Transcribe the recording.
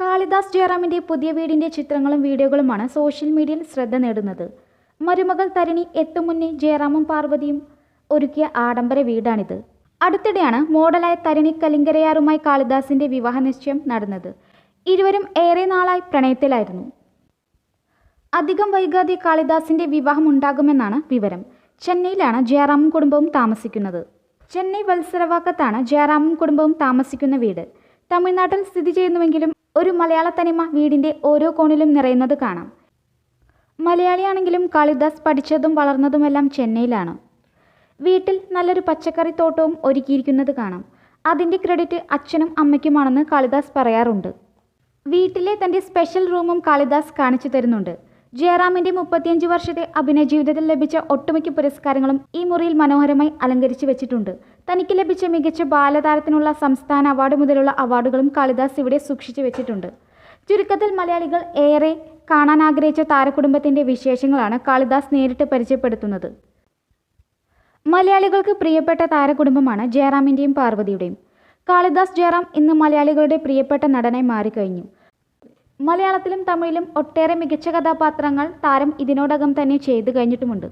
കാളിദാസ് ജയറാമിന്റെ പുതിയ വീടിന്റെ ചിത്രങ്ങളും വീഡിയോകളുമാണ് സോഷ്യൽ മീഡിയയിൽ ശ്രദ്ധ നേടുന്നത്. മരുമകൾ തരിണി എത്തും മുന്നേ ജയറാമും പാർവതിയും ഒരുക്കിയ ആഡംബര വീടാണിത്. അടുത്തിടെയാണ് മോഡലായ തരിണി കലിങ്കരയാറുമായി കാളിദാസിന്റെ വിവാഹ നിശ്ചയം നടന്നത്. ഇരുവരും ഏറെ നാളായി പ്രണയത്തിലായിരുന്നു. അധികം വൈകാതെ കാളിദാസിന്റെ വിവാഹം ഉണ്ടാകുമെന്നാണ് വിവരം. ചെന്നൈയിലാണ് ജയറാമും കുടുംബവും താമസിക്കുന്നത്. ചെന്നൈ വത്സരവാക്കത്താണ് ജയറാമും കുടുംബവും താമസിക്കുന്ന വീട്. തമിഴ്നാട്ടിൽ സ്ഥിതി ചെയ്യുന്നുവെങ്കിലും ഒരു മലയാള തനിമ വീടിന്റെ ഓരോ കോണിലും നിറയുന്നത് കാണാം. മലയാളിയാണെങ്കിലും കാളിദാസ് പഠിച്ചതും വളർന്നതുമെല്ലാം ചെന്നൈയിലാണ്. വീട്ടിൽ നല്ലൊരു പച്ചക്കറി തോട്ടവും ഒരുക്കിയിരിക്കുന്നത് കാണാം. അതിന്റെ ക്രെഡിറ്റ് അച്ഛനും അമ്മയ്ക്കുമാണെന്ന് കാളിദാസ് പറയാറുണ്ട്. വീട്ടിലെ തന്റെ സ്പെഷ്യൽ റൂമും കാളിദാസ് കാണിച്ചു തരുന്നുണ്ട്. ജയറാമിന്റെ മുപ്പത്തിയഞ്ച് വർഷത്തെ അഭിനയ ജീവിതത്തിൽ ലഭിച്ച ഒട്ടുമിക്ക പുരസ്കാരങ്ങളും ഈ മുറിയിൽ മനോഹരമായി അലങ്കരിച്ചു വെച്ചിട്ടുണ്ട്. തനിക്ക് ലഭിച്ച മികച്ച ബാലതാരത്തിനുള്ള സംസ്ഥാന അവാർഡ് മുതലുള്ള അവാർഡുകളും കാളിദാസ് ഇവിടെ സൂക്ഷിച്ചു വെച്ചിട്ടുണ്ട്. ചുരുക്കത്തിൽ മലയാളികൾ ഏറെ കാണാൻ ആഗ്രഹിച്ച താരകുടുംബത്തിന്റെ വിശേഷങ്ങളാണ് കാളിദാസ് നേരിട്ട് പരിചയപ്പെടുത്തുന്നത്. മലയാളികൾക്ക് പ്രിയപ്പെട്ട താരകുടുംബമാണ് ജയറാമിന്റെയും പാർവതിയുടെയും. കാളിദാസ് ജയറാം ഇന്ന് മലയാളികളുടെ പ്രിയപ്പെട്ട നടനായി മാറിക്കഴിഞ്ഞു. മലയാളത്തിലും തമിഴിലും ഒട്ടേറെ മികച്ച കഥാപാത്രങ്ങൾ താരം ഇതിനോടകം തന്നെ ചെയ്തു കഴിഞ്ഞിട്ടുമുണ്ട്.